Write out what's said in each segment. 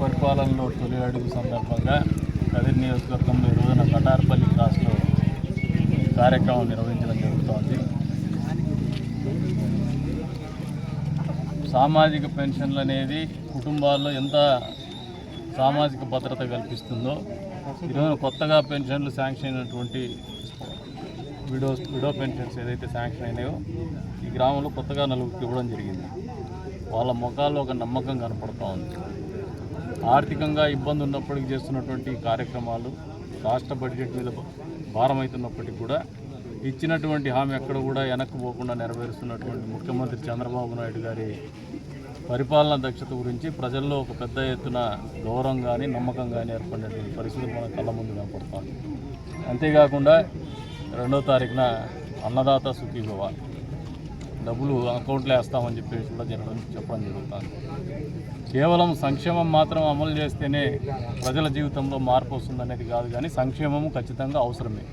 పరిపాలనలో తొలి అడుగు సందర్భంగా కదిరి నియోజకవర్గంలో ఈరోజున రోజున కటార్పల్లి క్రాస్లో కార్యక్రమం నిర్వహించడం జరుగుతోంది. సామాజిక పెన్షన్లు అనేది కుటుంబాల్లో ఎంత సామాజిక భద్రత కల్పిస్తుందో ఈరోజు కొత్తగా పెన్షన్లు శాంక్షన్ అయినటువంటి విడో విడో పెన్షన్స్ ఏదైతే శాంక్షన్ అయినాయో ఈ గ్రామంలో కొత్తగా నలుగురికి ఇవ్వడం జరిగింది. వాళ్ళ ముఖాల్లో ఒక నమ్మకం కనపడుతూ ఉంది. ఆర్థికంగా ఇబ్బంది ఉన్నప్పటికీ చేస్తున్నటువంటి కార్యక్రమాలు రాష్ట్ర బడ్జెట్ మీద భారం అవుతున్నప్పటికీ కూడా ఇచ్చినటువంటి హామీ ఎక్కడ కూడా వెనక్కి పోకుండా నెరవేరుస్తున్నటువంటి ముఖ్యమంత్రి చంద్రబాబు నాయుడు గారి పరిపాలన దక్షత గురించి ప్రజల్లో ఒక పెద్ద ఎత్తున గౌరవం కానీ నమ్మకం కానీ ఏర్పడినటువంటి పరిస్థితులు మన కళ్ళ ముందు కనపడుతుంది అంతేకాకుండా రెండో తారీఖున అన్నదాత సుఖీభవ. డబ్బులు అకౌంట్లో వేస్తామని చెప్పేసి కూడా జరగడం చెప్పడం జరుగుతుంది. కేవలం సంక్షేమం మాత్రం అమలు చేస్తేనే ప్రజల జీవితంలో మార్పు వస్తుందనేది కాదు కానీ సంక్షేమం ఖచ్చితంగా అవసరమే.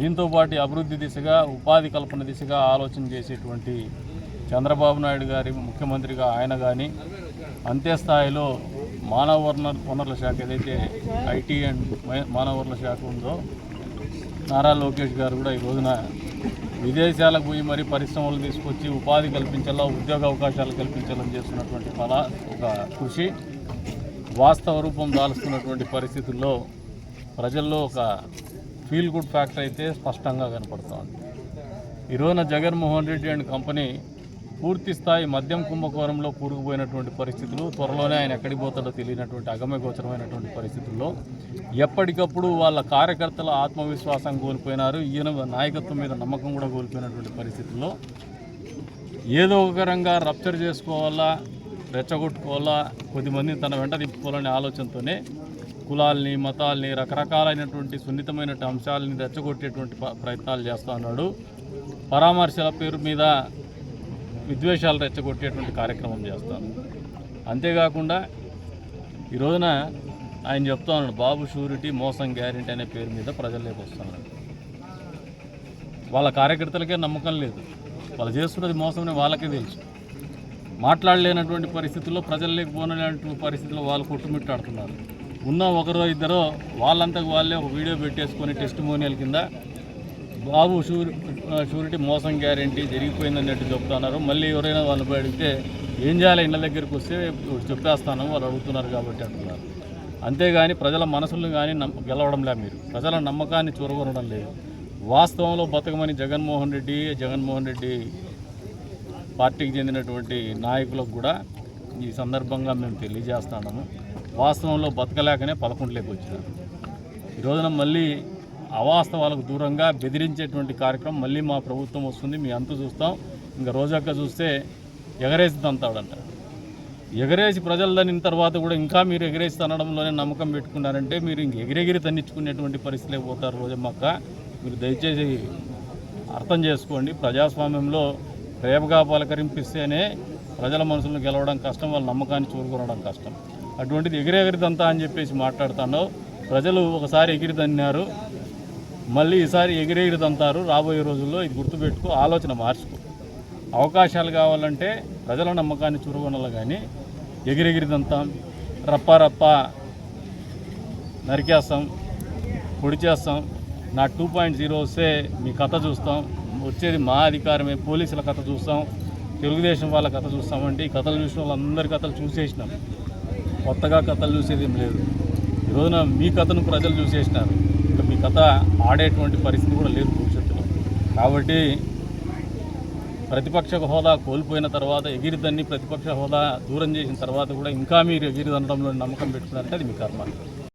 దీంతోపాటు అభివృద్ధి దిశగా ఉపాధి కల్పన దిశగా ఆలోచన చేసేటువంటి చంద్రబాబు నాయుడు గారి ముఖ్యమంత్రిగా ఆయన కానీ అంతే స్థాయిలో మానవ వనరు వనరుల శాఖ ఏదైతే ఐటీ అండ్ మానవ వనరుల శాఖ ఉందో నారా లోకేష్ గారు కూడా ఈ రోజున విదేశాలకు పోయి మరి పరిశ్రమలు తీసుకొచ్చి ఉపాధి కల్పించాలా ఉద్యోగ అవకాశాలు కల్పించాలని చేస్తున్నటువంటి కళ ఒక కృషి. వాస్తవ రూపం దాల్చుతున్నటువంటి పరిస్థితుల్లో ప్రజల్లో ఒక ఫీల్ గుడ్ ఫ్యాక్టర్ అయితే స్పష్టంగా కనపడుతుంది ఈరోజున జగన్మోహన్ రెడ్డి అండ్ కంపెనీ పూర్తి స్థాయి మద్యం కుంభకోణంలో కూరుకుపోయినటువంటి పరిస్థితులు త్వరలోనే ఆయన ఎక్కడికి పోతాడో తెలియనటువంటి అగమ్యగోచరమైనటువంటి పరిస్థితుల్లో ఎప్పటికప్పుడు వాళ్ళ కార్యకర్తల ఆత్మవిశ్వాసం కోల్పోయినారు ఈయన నాయకత్వం మీద నమ్మకం కూడా కోల్పోయినటువంటి పరిస్థితుల్లో ఏదో ఒక రంగా రప్చర్ చేసుకోవాలా రెచ్చగొట్టుకోవాలా కొద్దిమందిని తన వెంట తిప్పుకోవాలనే ఆలోచనతోనే కులాల్ని మతాల్ని రకరకాలైనటువంటి సున్నితమైన అంశాలని రెచ్చగొట్టేటువంటి ప్రయత్నాలు చేస్తూ ఉన్నాడు. పరామర్శల పేరు మీద విద్వేషాలు రెచ్చగొట్టేటువంటి కార్యక్రమం చేస్తాను అంతేకాకుండా ఈ రోజున ఆయన చెప్తా ఉన్నాడు బాబు షూరిటీ మోసం గ్యారెంటీ అనే పేరు మీద ప్రజల్లోకి వస్తున్నాడు వాళ్ళ కార్యకర్తలకే నమ్మకం లేదు. వాళ్ళు చేస్తున్నది మోసమని వాళ్ళకే తెలుసు. మాట్లాడలేనటువంటి పరిస్థితుల్లో ప్రజల్లోకి పోనటువంటి పరిస్థితుల్లో వాళ్ళు కొట్టుమిట్టాడుతున్నారు. ఉన్న ఒకరో ఇద్దరో వాళ్ళంతకు వాళ్ళే ఒక వీడియో పెట్టేసుకొని టెస్ట్ మోనియల్ కింద బాబు షూరి షూరిటీ మోసం గ్యారెంటీ జరిగిపోయిందన్నట్టు చెప్తున్నారు. మళ్ళీ ఎవరైనా వాళ్ళు అడిగితే ఏం చేయాలి ఇళ్ళ దగ్గరికి వస్తే చెప్పేస్తాను వాళ్ళు అడుగుతున్నారు కాబట్టి అంటున్నారు. అంతేగాని ప్రజల మనసులను కానీ నమ్మ గెలవడంలే మీరు. ప్రజల నమ్మకాన్ని చూరగొనడం లేదు. వాస్తవంలో బతకమని జగన్మోహన్ రెడ్డి జగన్మోహన్ రెడ్డి పార్టీకి చెందినటువంటి నాయకులకు కూడా ఈ సందర్భంగా మేము తెలియజేస్తున్నాము. వాస్తవంలో బతకలేకనే పదకొండులోకి వచ్చినారు. ఈ రోజున మళ్ళీ అవాస్తవాలకు దూరంగా బెదిరించేటువంటి కార్యక్రమం మళ్ళీ మా ప్రభుత్వం వస్తుంది మీ అంతు చూస్తాం. ఇంకా రోజక్క చూస్తే ఎగరేసి తంతాడంట ఎగరేసి ప్రజలు తన్నిన తర్వాత కూడా ఇంకా మీరు ఎగరేసి తనడంలోనే నమ్మకం పెట్టుకున్నారంటే మీరు ఇంక ఎగిరెగిరి తన్నించుకునేటువంటి పరిస్థితులే పోతారు రోజమ్మక్క. మీరు దయచేసి అర్థం చేసుకోండి ప్రజాస్వామ్యంలో ప్రేమగా పలకరింపిస్తేనే ప్రజల మనసులను గెలవడం కష్టం వాళ్ళ నమ్మకాన్ని చూరుకోవడం కష్టం. అటువంటిది ఎగిరెగిరిదంతా అని చెప్పేసి మాట్లాడుతాను ప్రజలు ఒకసారి ఎగిరి తన్నారు మళ్ళీ ఈసారి ఎగిరెగిరి తంతారు రాబోయే రోజుల్లో ఇది గుర్తుపెట్టుకో ఆలోచన మార్చుకో. అవకాశాలు కావాలంటే ప్రజల నమ్మకాన్ని చురుగొనాలి కానీ ఎగిరెగిరి తంతాం రప్పారప్ప నరికేస్తాం పొడి చేస్తాం. నా టూ పాయింట్ జీరో వస్తే మీ కథ చూస్తాం. వచ్చేది మా అధికారమే పోలీసుల కథ చూస్తాం. తెలుగుదేశం వాళ్ళ కథ చూస్తామంటే ఈ కథలు చూసిన వాళ్ళందరి కథలు చూసేసినాం. కొత్తగా కథలు చూసేది ఏం లేదు. ఈ రోజున మీ కథను ప్రజలు చూసేసినారు. గత కథ ఆడేటువంటి పరిస్థితి కూడా లేదు భవిష్యత్తులో. కాబట్టి ప్రతిపక్ష హోదా కోల్పోయిన తర్వాత ఎగిరిదన్ని ప్రతిపక్ష హోదా దూరం చేసిన తర్వాత కూడా ఇంకా మీరు ఎగిరిదనడంలో నమ్మకం పెట్టుకున్నారంటే అది మీ కర్మ.